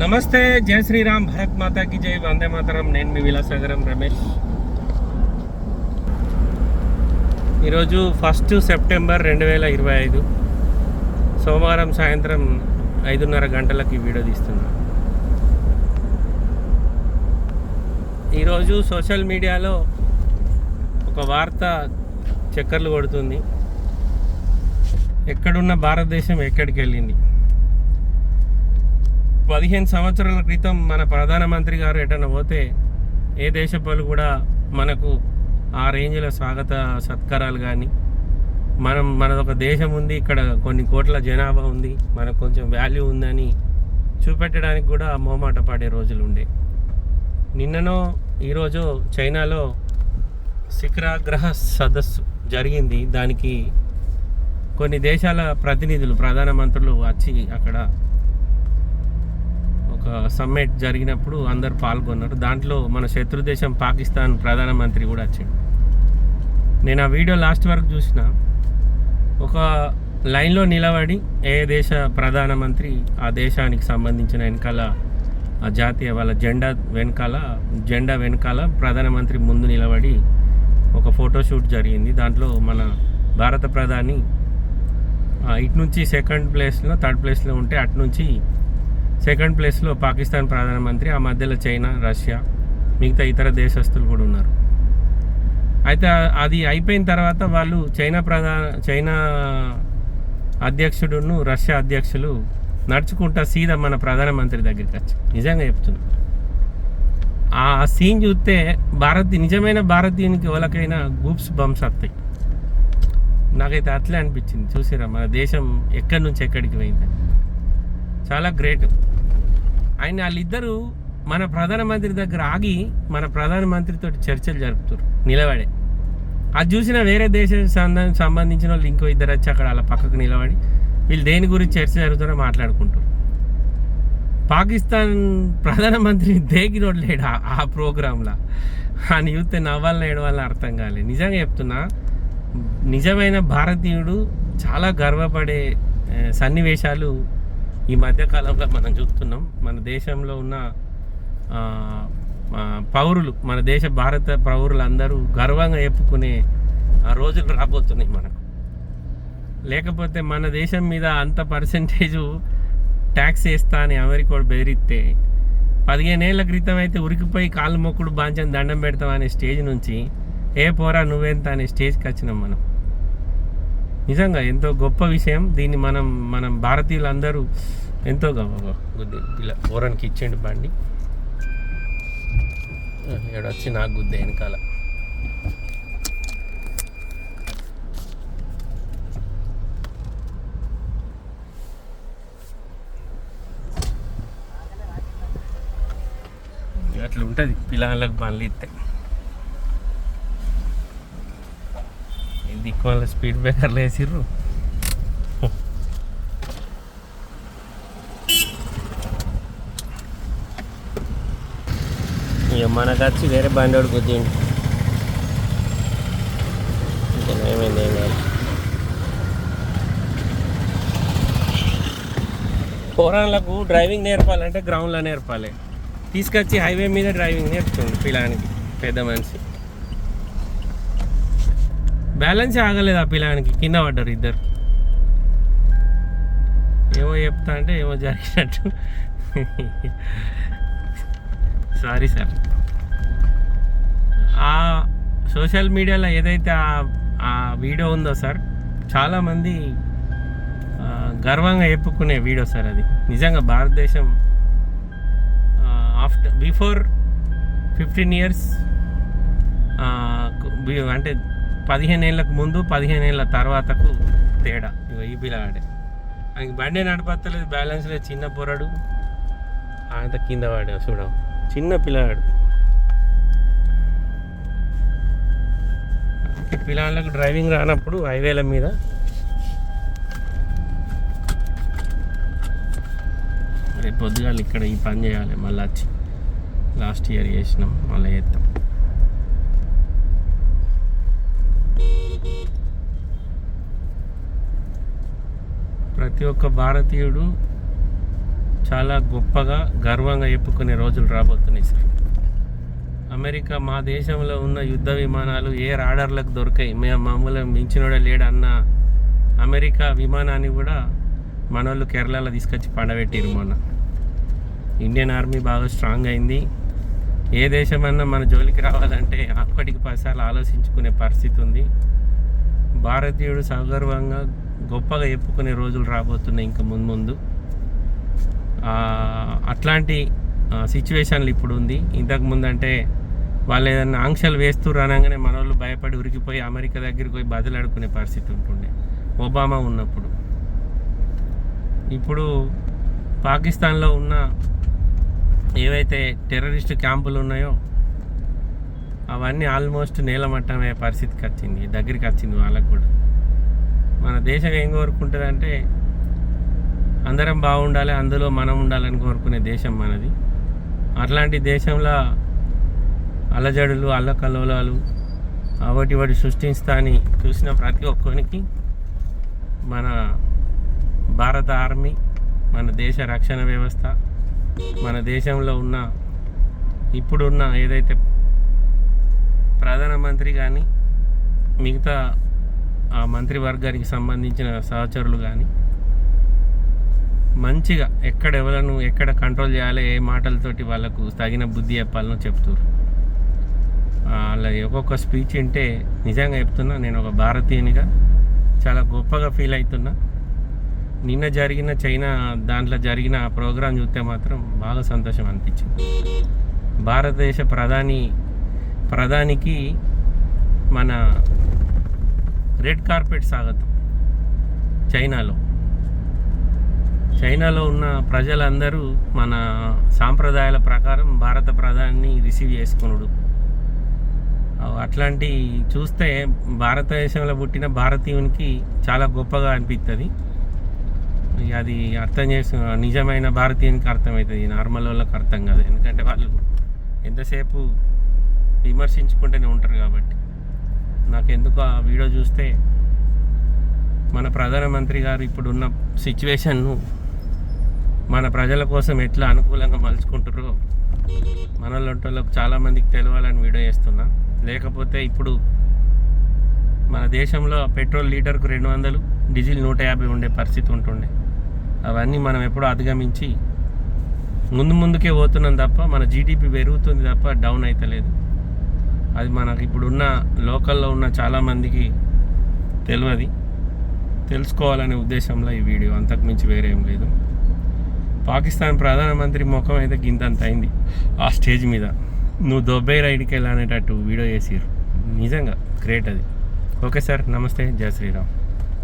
నమస్తే జయ శ్రీరామ్ భరత్ మాతాకి జై వందే మాతరం. నేను మీ విలాసాగరం రమేష్. ఈరోజు ఫస్ట్ సెప్టెంబర్ రెండు వేల ఇరవై ఐదు. సోమవారం సాయంత్రం ఐదున్నర గంటలకి వీడియో తీస్తున్నా. ఈరోజు సోషల్ మీడియాలో ఒక వార్త చక్కర్లు కొడుతుంది. ఎక్కడున్న భారతదేశం ఎక్కడికి వెళ్ళింది పదిహేను సంవత్సరాల క్రితం మన ప్రధానమంత్రి గారు ఎటన్నా పోతే ఏ దేశ పలు కూడా మనకు ఆ రేంజ్లో స్వాగత సత్కారాలు కానీ మనం మనదొక దేశం ఉంది ఇక్కడ కొన్ని కోట్ల జనాభా ఉంది మనకు కొంచెం వాల్యూ ఉందని చూపెట్టడానికి కూడా మోమాట పడే రోజులు ఉండే. నిన్ననో ఈరోజు చైనాలో శిఖరాగ్రహ సదస్సు జరిగింది. దానికి కొన్ని దేశాల ప్రతినిధులు ప్రధానమంత్రులు వచ్చి అక్కడ సమ్మిట్ జరిగినప్పుడు అందరు పాల్గొన్నారు. దాంట్లో మన శత్రు దేశం పాకిస్తాన్ ప్రధానమంత్రి కూడా వచ్చాడు. నేను ఆ వీడియో లాస్ట్ వరకు చూసిన ఒక లైన్లో నిలబడి ఏ దేశ ప్రధానమంత్రి ఆ దేశానికి సంబంధించిన వెనకాల ఆ జాతీయ వాళ్ళ జెండా వెనకాల జెండా వెనకాల ప్రధానమంత్రి ముందు నిలబడి ఒక ఫోటోషూట్ జరిగింది. దాంట్లో మన భారత ప్రధాని ఇటు నుంచి సెకండ్ ప్లేస్లో థర్డ్ ప్లేస్లో ఉంటే అటు నుంచి సెకండ్ ప్లేస్లో పాకిస్తాన్ ప్రధానమంత్రి ఆ మధ్యలో చైనా రష్యా మిగతా ఇతర దేశస్తులు కూడా ఉన్నారు. అయితే అది అయిపోయిన తర్వాత వాళ్ళు చైనా ప్రధాన చైనా అధ్యక్షుడును రష్యా అధ్యక్షులు నడుచుకుంటా సీదా మన ప్రధానమంత్రి దగ్గరికి వచ్చి. నిజంగా చెప్తున్నా. ఆ సీన్ చూస్తే భారత్ నిజమైన భారతీయునికి ఎవరికైనా గూప్స్ బంప్స్ వస్తాయి. నాకైతే అట్లే అనిపించింది. చూసిరా మన దేశం ఎక్కడి నుంచి ఎక్కడికి పోయిందని. చాలా గ్రేట్. ఆయన వాళ్ళిద్దరూ మన ప్రధానమంత్రి దగ్గర ఆగి మన ప్రధానమంత్రితో చర్చలు జరుపుతారు నిలబడే. అది చూసిన వేరే దేశం సంబంధించిన వాళ్ళు ఇంకో ఇద్దరు వచ్చి అక్కడ వాళ్ళ పక్కకు నిలబడి వీళ్ళు దేని గురించి చర్చ జరుగుతారో మాట్లాడుకుంటారు. పాకిస్తాన్ ప్రధానమంత్రి దేగినోడు లేడు ఆ- ఆ ప్రోగ్రాంలో. అని చూస్తే నవ్వాలని ఏడవాలని అర్థం కాలేదు నిజంగా చెప్తున్నా నిజమైన భారతీయుడు చాలా గర్వపడే సన్నివేశాలు ఈ మధ్యకాలంలో మనం చూస్తున్నాం మన దేశంలో ఉన్న పౌరులు మన దేశ భారత పౌరులందరూ గర్వంగా చెప్పుకునే రోజులు రాబోతున్నాయి మనకు. లేకపోతే మన దేశం మీద అంత పర్సంటేజు ట్యాక్స్ వేస్తా అని అమెరికా బెదిరిస్తే పదిహేనేళ్ళ క్రితం అయితే ఉరికిపోయి కాళ్ళు మొక్కుడు బాంచని దండం పెడతాం అనే స్టేజ్ నుంచి ఏ పోరా నువ్వెంత అనే స్టేజ్కి వచ్చినాం మనం. నిజంగా ఎంతో గొప్ప విషయం. దీన్ని మనం మనం భారతీయులందరూ ఎంతో గొప్ప గుద్ది ఇలా పోరానికి ఇచ్చేయండి బండి. ఇక్కడ వచ్చి నాకు గుద్దే వెనకాల. అట్లా ఉంటుంది. పిల్లలకు బండ్లు ఇస్తాయి దిక్కు వాళ్ళ స్పీడ్ బ్రేకర్లు వేసిర్రు ఇక మనకు వచ్చి వేరే బండి వాడికి వచ్చిండు ఇంకా ఏమైంది ఏం కాదు పోరాళ్ళకు డ్రైవింగ్ నేర్పాలంటే గ్రౌండ్లో నేర్పాలి తీసుకొచ్చి హైవే మీద డ్రైవింగ్ నేర్చుకోండి పిల్లానికి పెద్ద మనిషి. బ్యాలెన్స్ ఆగలేదు ఆ పిల్లానికి కింద పడ్డారు ఇద్దరు. ఏమో చెప్తా అంటే ఏమో జరిగినట్టు. సారీ సార్ ఆ సోషల్ మీడియాలో ఏదైతే ఆ- ఆ వీడియో ఉందో సార్ చాలామంది గర్వంగా చెప్పుకునే వీడియో సార్ అది. నిజంగా భారతదేశం ఆఫ్టర్ బిఫోర్ ఫిఫ్టీన్ ఇయర్స్ అంటే పదిహేను ఏళ్ళకు ముందు పదిహేను ఏళ్ళ తర్వాతకు తేడా. ఇక ఈ పిల్లగాడే. ఆయనకి బండి నడపత్తలేదు బ్యాలెన్స్ లేదు చిన్న పొరడు ఆయన కింద వాడు చూడవు చిన్న పిల్లగాడు. పిల్లలకు డ్రైవింగ్ రానప్పుడు హైవేల మీద. రేపు పొద్దుగాలు ఇక్కడ ఈ పని చేయాలి మళ్ళీ వచ్చి లాస్ట్ ఇయర్ చేసినాం మళ్ళీ చేస్తాం. ప్రతి ఒక్క భారతీయుడు చాలా గొప్పగా గర్వంగా చెప్పుకునే రోజులు రాబోతున్నాయి సార్. అమెరికా మా దేశంలో ఉన్న యుద్ధ విమానాలు ఏ రాడర్లకు దొరికాయి? మేము మామూలుగా మించినోడే లేడు అన్న అమెరికా విమానాన్ని కూడా మనోళ్ళు కేరళలో తీసుకొచ్చి పండబెట్టిరు మొన్న. ఇండియన్ ఆర్మీ బాగా స్ట్రాంగ్ అయింది. ఏ దేశమన్నా మన జోలికి రావాలంటే అప్పటికి పదిసార్లు ఆలోచించుకునే పరిస్థితి ఉంది. భారతీయుడు సగర్వంగా గొప్పగా చెప్పుకునే రోజులు రాబోతున్నాయి ఇంకా ముందు ముందు. అట్లాంటి సిచ్యువేషన్లు ఇప్పుడు ఉంది. ఇంతకు ముందు అంటే వాళ్ళు ఏదైనా ఆంక్షలు వేస్తూ అనగానే మన వాళ్ళు భయపడి ఉరికిపోయి అమెరికా దగ్గరికి పోయి బదులాడుకునే పరిస్థితి ఉంటుండే. ఒబామా ఉన్నప్పుడు. ఇప్పుడు పాకిస్తాన్లో ఉన్న ఏవైతే టెర్రరిస్ట్ క్యాంపులు ఉన్నాయో అవన్నీ ఆల్మోస్ట్ నేలమట్టమయ్యే పరిస్థితికి వచ్చింది. దగ్గరికి వచ్చింది వాళ్ళకు కూడా. మన దేశం ఏం కోరుకుంటుందంటే అందరం బాగుండాలి అందులో మనం ఉండాలని కోరుకునే దేశం మనది. అట్లాంటి దేశంలో అల్లజడులు అల్లకల్లోలాలు అవటి వాటి సృష్టిస్తా అని చూసిన ప్రతి ఒక్కరికి మన భారత ఆర్మీ మన దేశ రక్షణ వ్యవస్థ మన దేశంలో ఉన్న ఇప్పుడున్న ఏదైతే ప్రధానమంత్రి కానీ మిగతా ఆ మంత్రివర్గానికి సంబంధించిన సహచరులు కానీ మంచిగా ఎక్కడ ఎవరను ఎక్కడ కంట్రోల్ చేయాలి ఏ మాటలతోటి వాళ్ళకు తగిన బుద్ధి చెప్పాలనో చెప్తారు వాళ్ళ ఒక్కొక్క స్పీచ్ అంటే నిజంగా చెప్తున్నా నేను ఒక భారతీయునిగా చాలా గొప్పగా ఫీల్ అవుతున్నా. నిన్న జరిగిన చైనా దాంట్లో జరిగిన ప్రోగ్రాం చూస్తే మాత్రం బాగా సంతోషం అనిపించింది. భారతదేశ ప్రధాని ప్రధానికి మన రెడ్ కార్పెట్ స్వాగతం చైనాలో. చైనాలో ఉన్న ప్రజలందరూ మన సాంప్రదాయాల ప్రకారం భారత ప్రధాని రిసీవ్ చేసుకునుడు. అట్లాంటి చూస్తే భారతదేశంలో పుట్టిన భారతీయునికి చాలా గొప్పగా అనిపిస్తుంది అది అర్థం చేసు నిజమైన భారతీయునికి అర్థమవుతుంది నార్మల్ వాళ్ళకి అర్థం కాదు. ఎందుకంటే వాళ్ళు ఎంతసేపు విమర్శించుకుంటూనే ఉంటారు కాబట్టి. నాకు ఎందుకు ఆ వీడియో చూస్తే మన ప్రధానమంత్రి గారు ఇప్పుడున్న సిచ్యువేషన్ను మన ప్రజల కోసం ఎట్లా అనుకూలంగా మలుచుకుంటారో మనలోంటోళ్ళకు చాలామందికి తెలియాలని వీడియో చేస్తున్నా. లేకపోతే ఇప్పుడు మన దేశంలో పెట్రోల్ లీటర్కు రెండు వందలు డీజిల్ నూట యాభై ఉండే పరిస్థితి ఉంటుండే. అవన్నీ మనం ఎప్పుడూ అధిగమించి ముందు ముందుకే పోతున్నాం తప్ప మన జీడిపి పెరుగుతుంది తప్ప డౌన్ అవుతలేదు అది మనకి ఇప్పుడున్న లోకల్లో ఉన్న చాలామందికి తెలియదు తెలుసుకోవాలనే ఉద్దేశంలో ఈ వీడియో. అంతకుమించి వేరే ఏం లేదు. పాకిస్తాన్ ప్రధానమంత్రి ముఖం అయితే గింతంత అయింది ఆ స్టేజ్ మీద. నువ్వు దొబ్బై రైడ్కి వెళ్ళనేటట్టు వీడియో చేసిరు నిజంగా గ్రేట్ అది. ఓకే సార్ నమస్తే. జయ శ్రీరామ్.